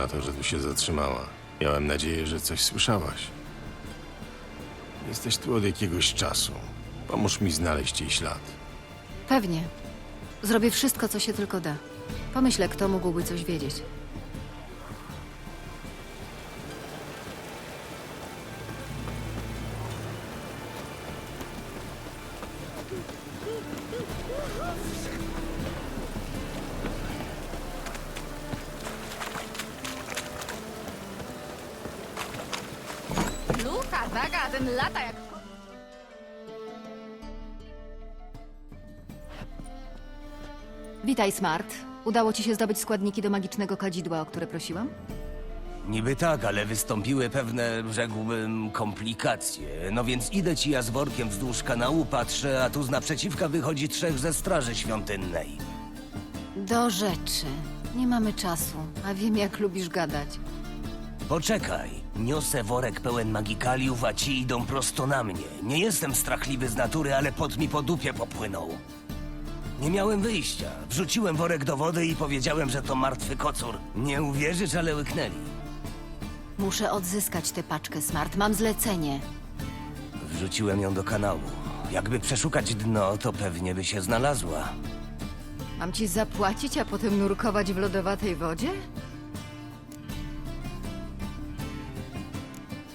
na to, że tu się zatrzymała. Miałem nadzieję, że coś słyszałaś. Jesteś tu od jakiegoś czasu. Pomóż mi znaleźć jej ślad. Pewnie. Zrobię wszystko, co się tylko da. Pomyślę, kto mógłby coś wiedzieć. Lucha, zaga, ten lata jak... Witaj, Smart. Udało ci się zdobyć składniki do magicznego kadzidła, o które prosiłam? Niby tak, ale wystąpiły pewne, rzekłbym, komplikacje. No więc idę ci ja z workiem wzdłuż kanału, patrzę, a tu z naprzeciwka wychodzi trzech ze straży świątynnej. Do rzeczy. Nie mamy czasu, a wiem, jak lubisz gadać. Poczekaj, niosę worek pełen magikaliów, a ci idą prosto na mnie. Nie jestem strachliwy z natury, ale pot mi po dupie popłynął. Nie miałem wyjścia. Wrzuciłem worek do wody i powiedziałem, że to martwy kocur. Nie uwierzysz, ale łyknęli. Muszę odzyskać tę paczkę, Smart. Mam zlecenie. Wrzuciłem ją do kanału. Jakby przeszukać dno, to pewnie by się znalazła. Mam ci zapłacić, a potem nurkować w lodowatej wodzie?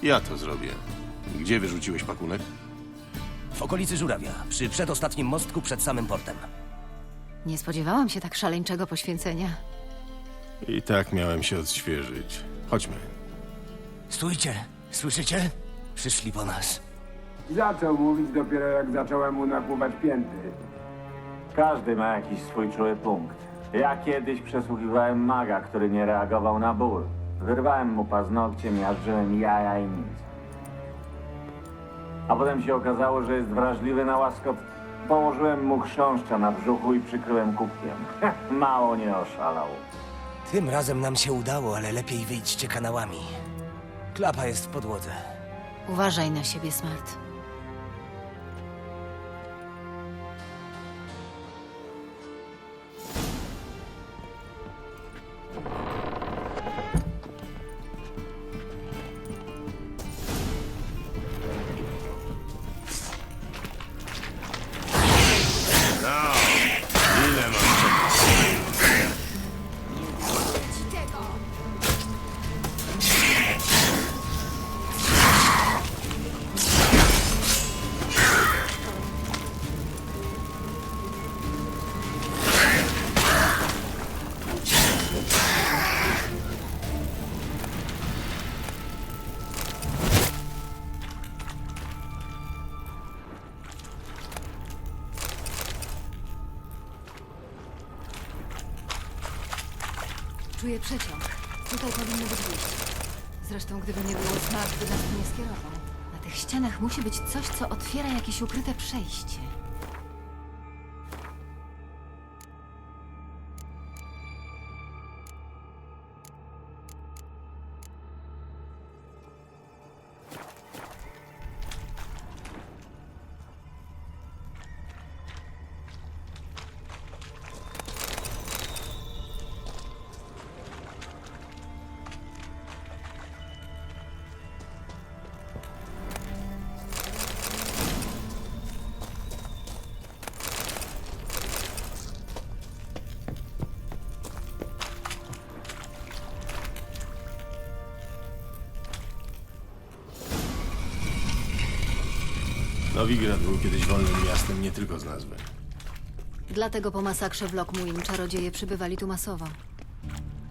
Ja to zrobię. Gdzie wyrzuciłeś pakunek? W okolicy Żurawia, przy przedostatnim mostku przed samym portem. Nie spodziewałam się tak szaleńczego poświęcenia. I tak miałem się odświeżyć. Chodźmy. Stójcie, słyszycie? Przyszli po nas. Zaczął mówić dopiero jak zacząłem mu nakłuwać pięty. Każdy ma jakiś swój czuły punkt. Ja kiedyś przesłuchiwałem maga, który nie reagował na ból. Wyrwałem mu paznokcie, miażdżyłem jaja i nic. A potem się okazało, że jest wrażliwy na łaskot. Położyłem mu chrząszcza na brzuchu i przykryłem kubkiem. Mało nie oszalał. Tym razem nam się udało, ale lepiej wyjdźcie kanałami. Klapa jest w podłodze. Uważaj na siebie, Smart. Czuję przeciąg. Tutaj powinno być wyjście. Zresztą, gdyby nie było Smart, by nas tu nie skierował. Na tych ścianach musi być coś, co otwiera jakieś ukryte przejście. Nowigrad był kiedyś wolnym miastem nie tylko z nazwy. Dlatego po masakrze w Lockmuin czarodzieje przybywali tu masowo.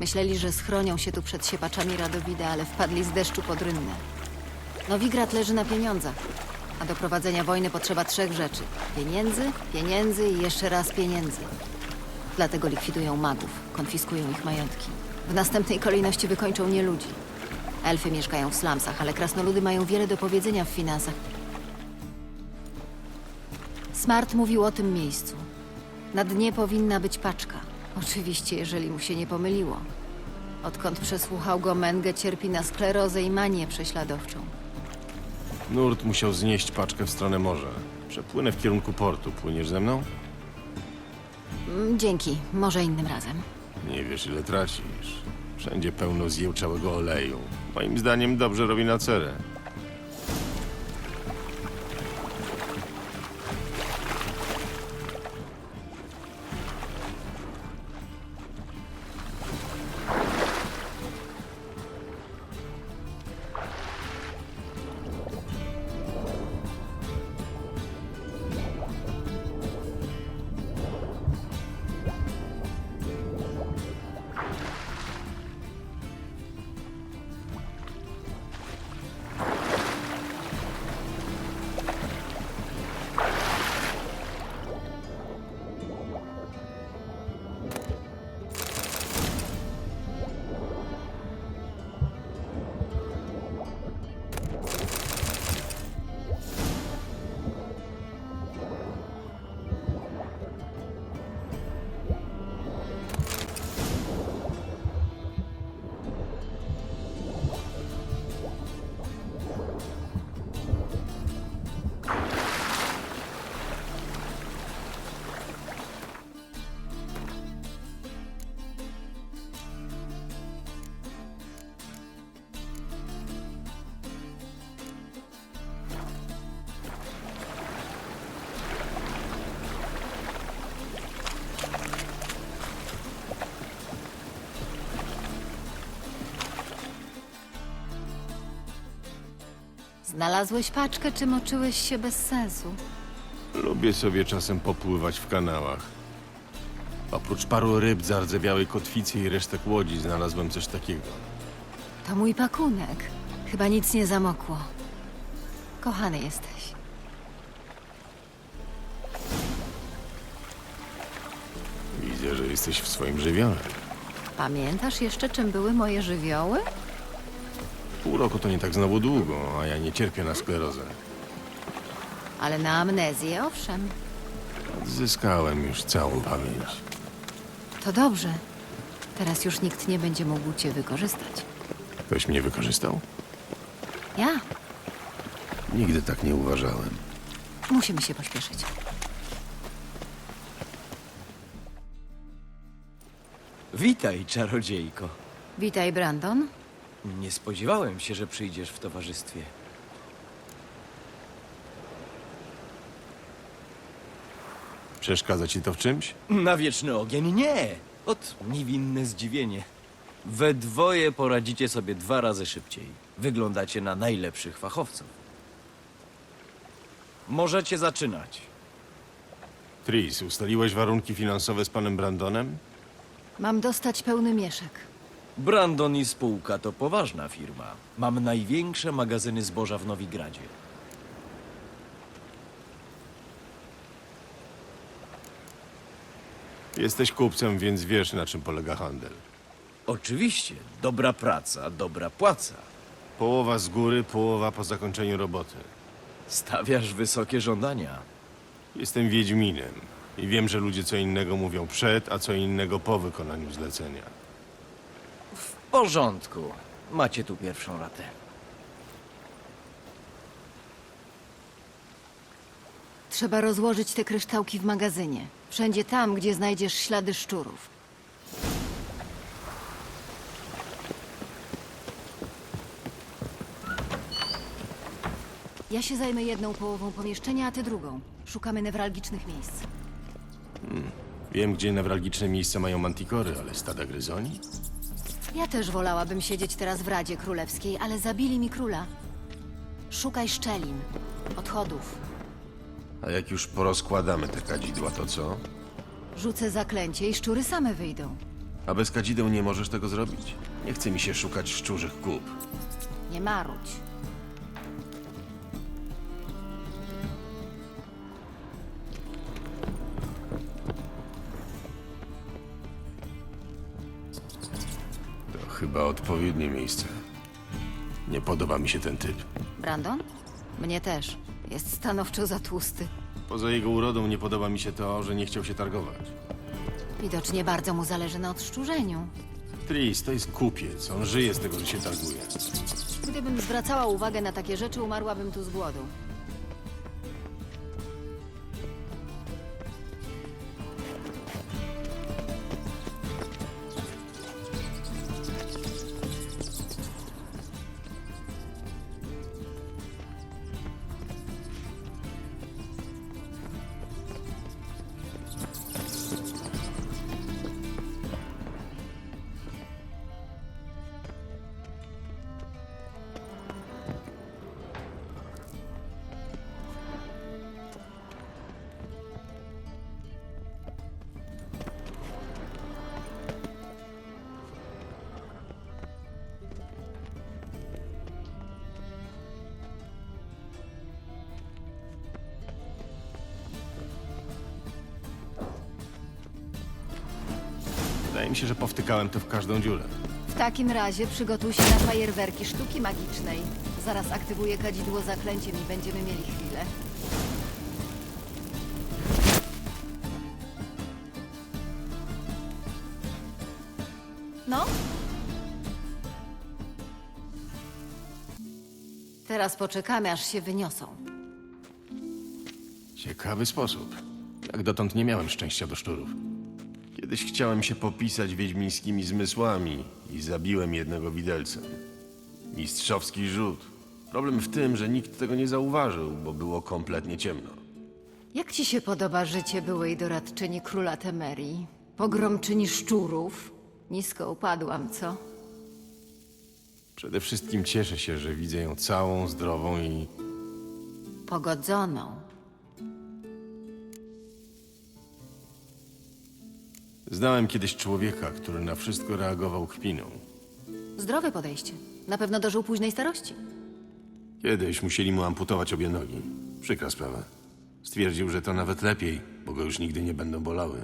Myśleli, że schronią się tu przed siepaczami Radowida, ale wpadli z deszczu pod rynnę. Nowigrad leży na pieniądzach, a do prowadzenia wojny potrzeba trzech rzeczy. Pieniędzy, pieniędzy i jeszcze raz pieniędzy. Dlatego likwidują magów, konfiskują ich majątki. W następnej kolejności wykończą nieludzi. Elfy mieszkają w slumsach, ale krasnoludy mają wiele do powiedzenia w finansach. Smart mówił o tym miejscu. Na dnie powinna być paczka. Oczywiście, jeżeli mu się nie pomyliło. Odkąd przesłuchał go, Menge cierpi na sklerozę i manię prześladowczą. Nurt musiał znieść paczkę w stronę morza. Przepłynę w kierunku portu. Płyniesz ze mną? Mm, Dzięki, może innym razem. Nie wiesz, ile tracisz. Wszędzie pełno zjełczałego oleju. Moim zdaniem dobrze robi na cerę. Znalazłeś paczkę, czy moczyłeś się bez sensu? Lubię sobie czasem popływać w kanałach. Oprócz paru ryb, zardzewiałej kotwicy i resztek łodzi znalazłem coś takiego. To mój pakunek. Chyba nic nie zamokło. Kochany jesteś. Widzę, że jesteś w swoim żywiole. Pamiętasz jeszcze, czym były moje żywioły? Pół roku to nie tak znowu długo, a ja nie cierpię na sklerozę. Ale na amnezję, owszem. Zyskałem już całą pamięć. To dobrze. Teraz już nikt nie będzie mógł cię wykorzystać. Ktoś mnie wykorzystał? Ja? Nigdy tak nie uważałem. Musimy się pośpieszyć. Witaj, czarodziejko. Witaj, Brandon. Nie spodziewałem się, że przyjdziesz w towarzystwie. Przeszkadza ci to w czymś? Na wieczny ogień nie! Ot, niewinne zdziwienie. We dwoje poradzicie sobie dwa razy szybciej. Wyglądacie na najlepszych fachowców. Możecie zaczynać. Tris, ustaliłeś warunki finansowe z panem Brandonem? Mam dostać pełny mieszek. Brandon i spółka to poważna firma. Mam największe magazyny zboża w Nowigradzie. Jesteś kupcem, więc wiesz, na czym polega handel. Oczywiście, dobra praca, dobra płaca. Połowa z góry, połowa po zakończeniu roboty. Stawiasz wysokie żądania. Jestem Wiedźminem i wiem, że ludzie co innego mówią przed, a co innego po wykonaniu zlecenia. W porządku. Macie tu pierwszą ratę. Trzeba rozłożyć te kryształki w magazynie. Wszędzie tam, gdzie znajdziesz ślady szczurów. Ja się zajmę jedną połową pomieszczenia, a ty drugą. Szukamy newralgicznych miejsc. Wiem, gdzie newralgiczne miejsca mają mantikory, ale stada gryzoni? Ja też wolałabym siedzieć teraz w Radzie Królewskiej, ale zabili mi króla. Szukaj szczelin, odchodów. A jak już porozkładamy te kadzidła, to co? Rzucę zaklęcie i szczury same wyjdą. A bez kadzideł nie możesz tego zrobić? Nie chce mi się szukać szczurzych kup. Nie marudź. Chyba odpowiednie miejsce. Nie podoba mi się ten typ. Brandon? Mnie też. Jest stanowczo za tłusty. Poza jego urodą nie podoba mi się to, że nie chciał się targować. Widocznie bardzo mu zależy na odszczurzeniu. Tris, to jest kupiec. On żyje z tego, że się targuje. Gdybym zwracała uwagę na takie rzeczy, umarłabym tu z głodu. Mi się, że powtykałem to w każdą dziurę. W takim razie przygotuj się na fajerwerki sztuki magicznej. Zaraz aktywuję kadzidło zaklęciem i będziemy mieli chwilę. No? Teraz poczekamy, aż się wyniosą. Ciekawy sposób. Jak dotąd nie miałem szczęścia do szczurów. Kiedyś chciałem się popisać wiedźmińskimi zmysłami i zabiłem jednego widelcem. Mistrzowski rzut. Problem w tym, że nikt tego nie zauważył, bo było kompletnie ciemno. Jak ci się podoba życie byłej doradczyni króla Temerii? Pogromczyni szczurów? Nisko upadłam, co? Przede wszystkim cieszę się, że widzę ją całą, zdrową i Pogodzoną. Znałem kiedyś człowieka, który na wszystko reagował kpiną. Zdrowe podejście. Na pewno dożył późnej starości. Kiedyś musieli mu amputować obie nogi. Przykra sprawa. Stwierdził, że to nawet lepiej, bo go już nigdy nie będą bolały.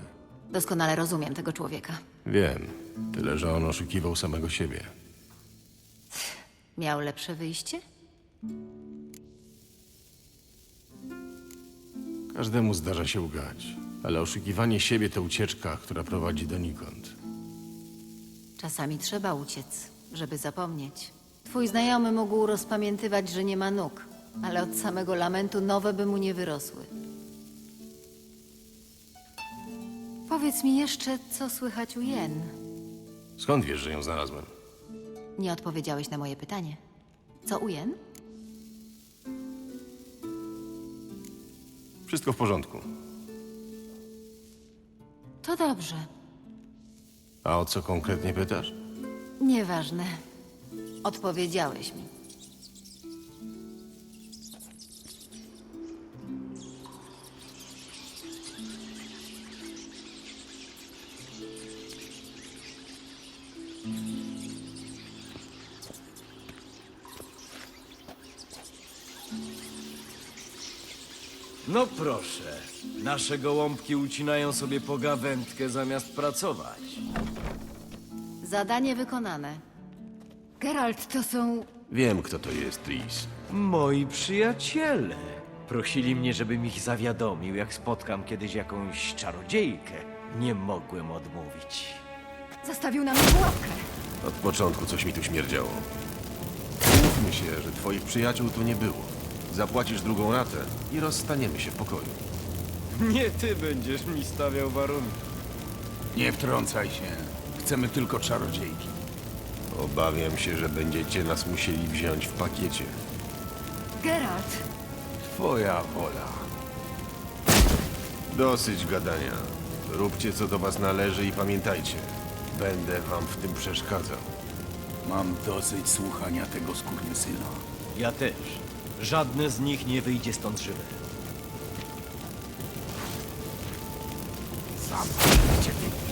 Doskonale rozumiem tego człowieka. Wiem, tyle że on oszukiwał samego siebie. Miał lepsze wyjście? Każdemu zdarza się ugać, ale oszukiwanie siebie to ucieczka, która prowadzi donikąd. Czasami trzeba uciec, żeby zapomnieć. Twój znajomy mógł rozpamiętywać, że nie ma nóg, ale od samego lamentu nowe by mu nie wyrosły. Powiedz mi jeszcze, co słychać u Jen. Skąd wiesz, że ją znalazłem? Nie odpowiedziałeś na moje pytanie. Co u Jen? Wszystko w porządku. To dobrze. A o co konkretnie pytasz? Nieważne. Odpowiedziałeś mi. No proszę, nasze gołąbki ucinają sobie pogawędkę zamiast pracować. Zadanie wykonane. Geralt, to są. Wiem, kto to jest, Tris. Moi przyjaciele prosili mnie, żebym ich zawiadomił, jak spotkam kiedyś jakąś czarodziejkę. Nie mogłem odmówić. Zastawił na mnie pułapkę. Od początku coś mi tu śmierdziało. Mówmy się, że twoich przyjaciół tu nie było. Zapłacisz drugą ratę i rozstaniemy się w pokoju. Nie ty będziesz mi stawiał warunki. Nie wtrącaj się. Chcemy tylko czarodziejki. Obawiam się, że będziecie nas musieli wziąć w pakiecie. Geralt! Twoja wola. Dosyć gadania. Róbcie co do was należy i pamiętajcie, będę wam w tym przeszkadzał. Mam dosyć słuchania tego skurwysyna. Ja też. Żadne z nich nie wyjdzie stąd żywe. Zamknijcie ty.